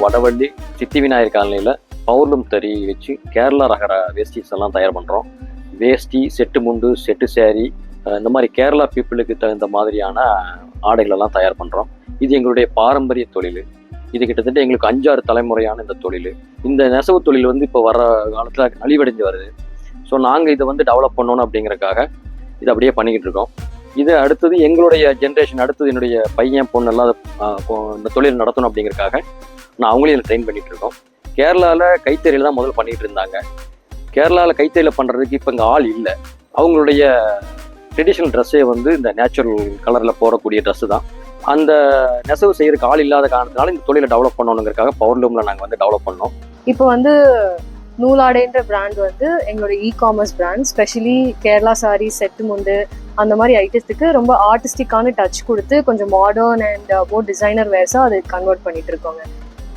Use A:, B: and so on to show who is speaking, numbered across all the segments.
A: வடவள்ளி சித்தி விநாயகர் காலனியில் பவுர்ணம் தறி வச்சு கேரளா ரகர வேஸ்டிஸ் எல்லாம் தயார் பண்ணுறோம் வேஷ்டி செட்டு முண்டு செட்டு சேரீ இந்த மாதிரி கேரளா பீப்புளுக்கு தகுந்த மாதிரியான ஆடைகளெல்லாம் தயார் பண்ணுறோம் இது எங்களுடைய பாரம்பரிய தொழில். இது கிட்டத்தட்ட எங்களுக்கு அஞ்சாறு தலைமுறையான இந்த தொழில். இந்த நெசவு தொழில் வந்து இப்போ வர காலத்தில் அழிவடைஞ்சு வருது. ஸோ நாங்கள் இதை வந்து டெவலப் பண்ணணும் அப்படிங்கிறக்காக இதை அப்படியே பண்ணிக்கிட்டு இருக்கோம். இது அடுத்தது எங்களுடைய ஜென்ரேஷன் அடுத்தது என்னுடைய பையன் பொண்ணு எல்லாம் இந்த தொழில் நடத்தணும் அப்படிங்கிறக்காக நான் அவங்களையும் ட்ரெயின் பண்ணிகிட்டு இருக்கோம். கேரளாவில் கைத்தறியில் தான் முதல்ல பண்ணிகிட்டு இருந்தாங்க. கேரளாவில் கைத்தறியில் பண்ணுறதுக்கு இப்போ இங்கே ஆள் இல்லை. அவங்களுடைய ட்ரெடிஷ்னல் ட்ரெஸ்ஸே வந்து இந்த நேச்சுரல் கலரில் போடக்கூடிய ட்ரெஸ்ஸு தான். அந்த நெசவு செய்கிறக்கு ஆள் இல்லாத காரணத்தினால இந்த தொழிலை டெவலப் பண்ணணுங்கிறதுக்காக பவர்லூமில் நாங்கள் வந்து டெவலப் பண்ணோம்.
B: இப்போ வந்து நூலாடைன்ற பிராண்ட் வந்து எங்களோட e commerce brand especially Kerala sari set mundu அந்த மாதிரி ஐட்டத்துக்கு ரொம்ப ஆர்டிஸ்டிக்கான டச் கொடுத்து கொஞ்சம் மாடர்ன் அண்ட் மோர் டிசைனர் வேர்ஸாக அது கன்வெர்ட் பண்ணிட்டு இருக்கோங்க.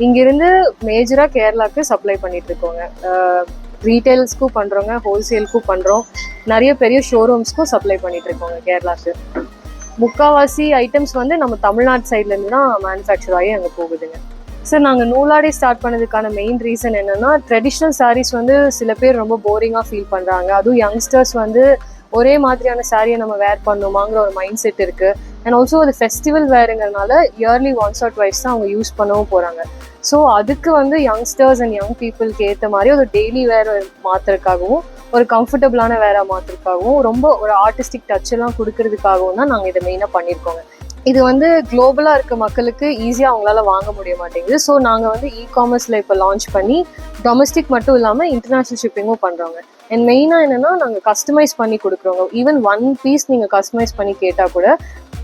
B: இங்கிருந்து மேஜராக கேரளாவுக்கு சப்ளை பண்ணிட்டு இருக்கோங்க ரீட்டைல்ஸ்க்கும் பண்ணுறோங்க ஹோல்சேலுக்கும் பண்ணுறோம் நிறைய பெரிய ஷோரூம்ஸ்க்கும் சப்ளை பண்ணிட்டு இருக்கோங்க கேரளாக்கு. முக்காவாசி ஐட்டம்ஸ் வந்து நம்ம தமிழ்நாடு சைட்லேருந்து தான் மேனுஃபேக்சர் ஆகி அங்கே போகுதுங்க. சார் நாங்கள் நூலாடை ஸ்டார்ட் பண்ணதுக்கான மெயின் ரீசன் என்னென்னா ட்ரெடிஷ்னல் சாரீஸ் வந்து சில பேர் ரொம்ப போரிங்காக ஃபீல் பண்ணுறாங்க அதுவும் யங்ஸ்டர்ஸ் வந்து ஒரே மாதிரியான சாரியை நம்ம வேர் பண்ணுமாங்கிற ஒரு மைண்ட் செட் இருக்குது அண்ட் ஆல்சோ அது ஃபெஸ்டிவல் வேருங்கிறதுனால இயர்லி ஒன்ஸ் ஆர் ட்வைஸ் தான் அவங்க யூஸ் பண்ணவும் போகிறாங்க ஸோ அதுக்கு வந்து யங்ஸ்டர்ஸ் அண்ட் யங் பீப்புளுக்கு ஏற்ற மாதிரி ஒரு டெய்லி வேர் மாற்றுறதுக்காகவும் ஒரு கம்ஃபர்டபுளான வேரை மாற்றுறதுக்காகவும் ரொம்ப ஒரு ஆர்டிஸ்டிக் டச் எல்லாம் கொடுக்கறதுக்காகவும் தான் நாங்கள் இதை மெயினாக பண்ணியிருக்கோங்க இது வந்து குளோபலாக இருக்க மக்களுக்கு ஈஸியாக அவங்களால வாங்க முடிய மாட்டேங்குது. ஸோ நாங்கள் வந்து இ காமர்ஸில் இப்போ லான்ச் பண்ணி டொமஸ்டிக் மட்டும் இல்லாமல் இன்டர்நேஷ்னல் ஷிப்பிங்கும் பண்ணுறோங்க அண்ட் மெயினாக என்னென்னா நாங்கள் கஸ்டமைஸ் பண்ணி கொடுக்குறோங்க. ஈவன் ஒன் பீஸ் நீங்கள் கஸ்டமைஸ் பண்ணி கேட்டால் கூட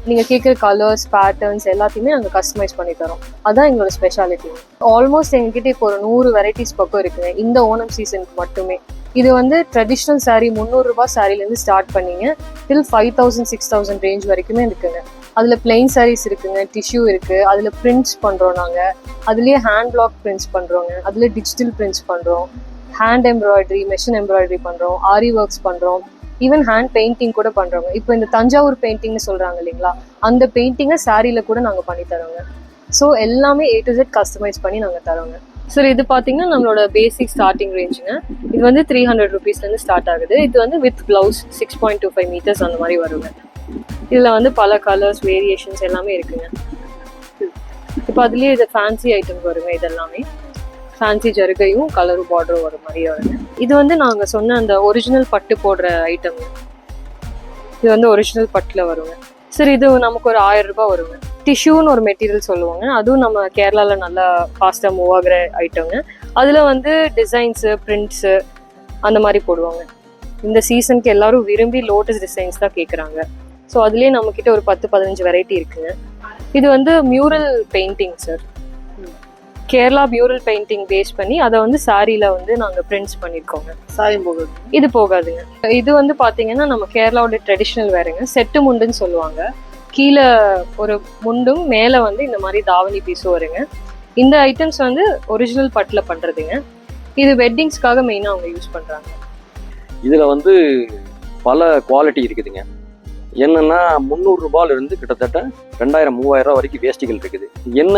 B: நீங்கள் கேட்குற கலர்ஸ் பேட்டர்ன்ஸ் எல்லாத்தையுமே நாங்கள் கஸ்டமைஸ் பண்ணி தரோம். அதுதான் எங்களோட ஸ்பெஷாலிட்டி ஆல்மோஸ்ட் எங்ககிட்ட இப்போ ஒரு நூறு வெரைட்டிஸ் பக்கம் இருக்குங்க. இந்த ஓணம் சீசனுக்கு மட்டுமே. இது வந்து ட்ரெடிஷ்னல் சாரீ முந்நூறுரூபா சாரீலேருந்து ஸ்டார்ட் பண்ணீங்க. Till five thousand six thousand range வரைக்குமே இருக்குங்க. அதில் பிளெயின் சாரீஸ் இருக்குங்க டிஷ்யூ இருக்குது அதில் பிரிண்ட்ஸ் பண்ணுறோம் நாங்கள் அதுலேயே ஹேண்ட் பிளாக் பிரிண்ட்ஸ் பண்ணுறோங்க அதில் டிஜிட்டல் பிரிண்ட்ஸ் பண்ணுறோம் ஹேண்ட் எம்ப்ராய்டரி மெஷின் எம்ப்ராய்டரி பண்ணுறோம் ஆரி ஒர்க்ஸ் பண்ணுறோம் ஈவன் ஹேண்ட் பெயிண்டிங் கூட பண்ணுறவங்க இப்போ இந்த தஞ்சாவூர் பெயிண்டிங்னு சொல்கிறாங்க இல்லைங்களா? அந்த பெயிண்டிங்கை சாரியில் கூட நாங்கள் பண்ணி தரோங்க. ஸோ எல்லாமே ஏ டு ஜெட் கஸ்டமைஸ் பண்ணி நாங்கள் தரோங்க. சார் இது பார்த்தீங்கன்னா நம்மளோட பேசிக் ஸ்டார்டிங் ரேஞ்சுங்க இது வந்து த்ரீ ஹண்ட்ரட் ருபீஸ்லேருந்து ஸ்டார்ட் ஆகுது. இது வந்து with blouse six point two five metres அந்த மாதிரி வருங்க. இதில் வந்து பல கலர்ஸ் வேரியேஷன்ஸ் எல்லாமே இருக்குங்க. இப்போ அதுலேயே இது ஃபேன்சி ஐட்டம் வருங்க இதெல்லாமே. ஃபேன்சி ஜருகையும் கலரும் பார்டரும் வர மாதிரி வருது. இது வந்து நாங்கள் சொன்ன அந்த ஒரிஜினல் பட்டு போடுற ஐட்டம் இது வந்து ஒரிஜினல் பட்டில் வருங்க. சார் இது நமக்கு ஒரு ஆயிரம் ரூபாய் வருங்க. டிஷ்யூன்னு ஒரு மெட்டீரியல் சொல்லுவாங்க. அதுவும் நம்ம கேரளாவில் நல்லா ஃபாஸ்ட்டாக மூவ் ஆகிற ஐட்டங்க அதில் வந்து டிசைன்ஸு பிரிண்ட்ஸு அந்த மாதிரி போடுவாங்க. இந்த சீசனுக்கு எல்லாரும் விரும்பி லோட்டஸ் டிசைன்ஸ் தான் கேட்குறாங்க ஸோ அதுலேயே நம்மக்கிட்ட ஒரு பத்து பதினஞ்சு வெரைட்டி இருக்குங்க. இது வந்து mural painting sir Kerala mural painting base பண்ணி அதை வந்து சாரியில் வந்து நாங்கள் பிரிண்ட்ஸ் பண்ணியிருக்கோங்க
C: சாயம் போகுது.
B: இது போகாதுங்க. இது வந்து பாத்தீங்கன்னா நம்ம கேரளாவோட ட்ரெடிஷ்னல் வேறுங்க செட்டு முண்டுன்னு சொல்லுவாங்க. கீழே ஒரு முண்டும் மேலே வந்து இந்த மாதிரி தாவணி பீஸும் வருங்க. இந்த ஐட்டம்ஸ் வந்து ஒரிஜினல் பட்டில் பண்ணுறதுங்க இது வெட்டிங்ஸ்க்காக மெயினாக அவங்க யூஸ் பண்ணுறாங்க
A: இதில் வந்து பல குவாலிட்டி இருக்குதுங்க. என்னன்னா முந்நூறு கிட்டத்தட்ட ரெண்டாயிரம் மூவாயிரம் ரூபாய் வரைக்கும் வேஸ்ட்டுகள் இருக்குது. என்ன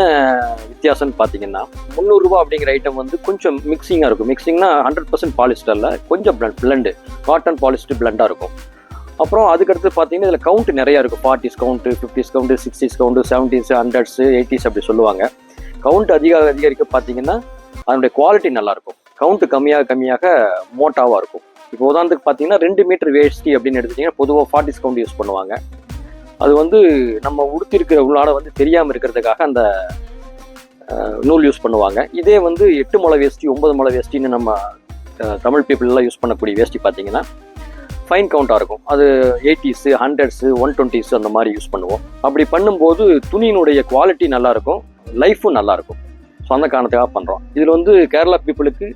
A: வித்தியாசம்னு பார்த்தீங்கன்னா முந்நூறு ரூபாய் அப்படிங்கிற ஐட்டம் வந்து கொஞ்சம் மிக்சிங்காக இருக்கும். மிக்சிங்னா ஹண்ட்ரட் பர்சன்ட் பாலிஸ்டரில் கொஞ்சம் பிளண்ட் பிளண்டு காட்டன் பாலிஸ்டர் பிளண்டாக இருக்கும். அப்புறம் அதுக்கடுத்து பார்த்தீங்கன்னா இதில் கவுண்ட் நிறையா இருக்கும். Forties count fifties count sixties count seventies hundreds eighties அப்படி சொல்லுவாங்க. கவுண்ட் அதிக அதிகரிக்க பார்த்தீங்கன்னா அதனுடைய குவாலிட்டி நல்லாயிருக்கும் கவுண்ட் கம்மியாக கம்மியாக மோட்டாவாக இருக்கும். இப்போ உதாரணத்துக்கு பார்த்தீங்கன்னா ரெண்டு மீட்டர் வேஷ்டி அப்படின்னு எடுத்துட்டீங்கன்னா பொதுவாக ஃபார்ட்டி கவுண்ட் யூஸ் பண்ணுவாங்க. அது வந்து நம்ம உடுத்திருக்கிற உள்ளாட வந்து தெரியாமல் இருக்கிறதுக்காக அந்த நூல் யூஸ் பண்ணுவாங்க. இதே வந்து எட்டு முளை வேஷ்டி ஒன்பது முளை வேஷ்டின்னு நம்ம தமிழ் பீப்புளெலாம் எல்லாம் யூஸ் பண்ணக்கூடிய வேஷ்டி பார்த்தீங்கன்னா ஃபைன் கவுண்டாக இருக்கும். அது எயிட்டிஸு ஹண்ட்ரட்ஸு ஒன் டுவெண்ட்டிஸு அந்த மாதிரி யூஸ் பண்ணுவோம். அப்படி பண்ணும்போது துணியினுடைய குவாலிட்டி நல்லாயிருக்கும் லைஃப்பும் நல்லாயிருக்கும் ஸோ அந்த காரணத்துக்காக பண்ணுறோம் இதில் வந்து கேரளா பீப்புளுக்கு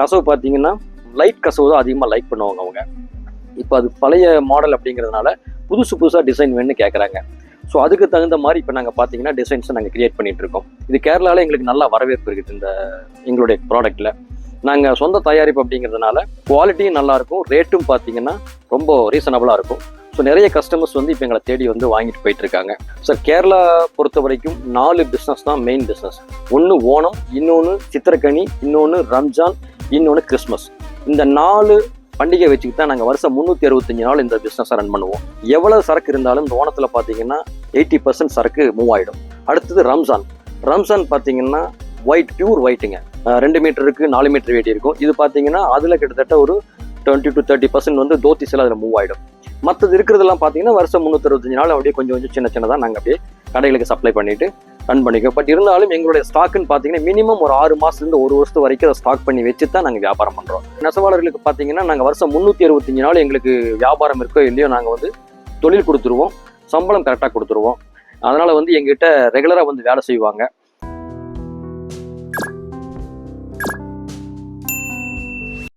A: கசவு பார்த்தீங்கன்னா லைட் கசவு தான் அதிகமாக லைக் பண்ணுவாங்க அவங்க. இப்போ அது பழைய மாடல் அப்படிங்கிறதுனால புதுசு புதுசாக டிசைன் வேணும்னு கேட்குறாங்க ஸோ அதுக்கு தகுந்த மாதிரி இப்போ நாங்கள் பார்த்தீங்கன்னா டிசைன்ஸை நாங்கள் கிரியேட் பண்ணிகிட்டு இருக்கோம். இது கேரளாவில் எங்களுக்கு நல்லா வரவேற்பு இருக்குது இந்த எங்களுடைய ப்ராடக்ட்டில் நாங்கள் சொந்த தயாரிப்பு அப்படிங்கிறதுனால குவாலிட்டியும் நல்லாயிருக்கும் ரேட்டும் பார்த்தீங்கன்னா ரொம்ப ரீசனபிளாக இருக்கும். ஸோ நிறைய கஸ்டமர்ஸ் வந்து இப்போ எங்களை தேடி வந்து வாங்கிட்டு போயிட்டு இருக்காங்க. சார் கேரளா பொறுத்த வரைக்கும் நாலு பிஸ்னஸ் தான் மெயின் பிஸ்னஸ் ஒன்று ஓணம் இன்னொன்று சித்திரக்கனி இன்னொன்று ரம்ஜான் இன்னொன்று கிறிஸ்மஸ். இந்த நாலு பண்டிகை வச்சுக்கிட்டு தான் நாங்கள் வருஷம் முந்நூற்றி அறுபத்தஞ்சு நாள் இந்த பிஸ்னஸை ரன் பண்ணுவோம். எவ்வளவு சரக்கு இருந்தாலும் இந்த ஓணத்தில் பார்த்தீங்கன்னா எயிட்டி பர்சன்ட் சரக்கு மூவ் ஆகிடும் அடுத்தது ரம்ஜான். ரம்ஜான் பார்த்தீங்கன்னா ஒயிட் பியூர் ஒயிட்டுங்க ரெண்டு மீட்டருக்கு நாலு மீட்டர் வேட்டி இருக்கும். இது பார்த்தீங்கன்னா அதில் கிட்டத்தட்ட ஒரு டுவெண்ட்டி டு தேர்ட்டி பர்சன்ட் வந்து தோத்தி சில அதில் மூவ் ஆகிடும் மற்றது இருக்கிறதெல்லாம் பார்த்தீங்கன்னா வருஷம் முந்நூற்றி அறுபத்தஞ்சு நாள் அப்படியே கொஞ்சம் கொஞ்சம் சின்ன சின்னதாக நாங்கள் அப்படியே கடைகளுக்கு சப்ளை பண்ணிட்டு ரன் பண்ணிக்கோ பட் இருந்தாலும் எங்களுடைய ஸ்டாக்குன்னு பார்த்தீங்கன்னா மினிமம் ஒரு ஆறு மாசத்துலேருந்து ஒரு வருஷத்து வரைக்கும் அதை ஸ்டாக் பண்ணி வச்சு தான் நாங்கள் வியாபாரம் பண்ணுறோம் நெசவாளர்களுக்கு பார்த்தீங்கன்னா நாங்கள் வருஷம் முந்நூற்றி அறுபத்தஞ்சு நாள் எங்களுக்கு வியாபாரம் இருக்கோ இல்லையோ நாங்கள் வந்து தொழில் கொடுத்துருவோம். சம்பளம் கரெக்டாக கொடுத்துருவோம். அதனால் வந்து எங்ககிட்ட ரெகுலராக வந்து வேலை செய்வாங்க.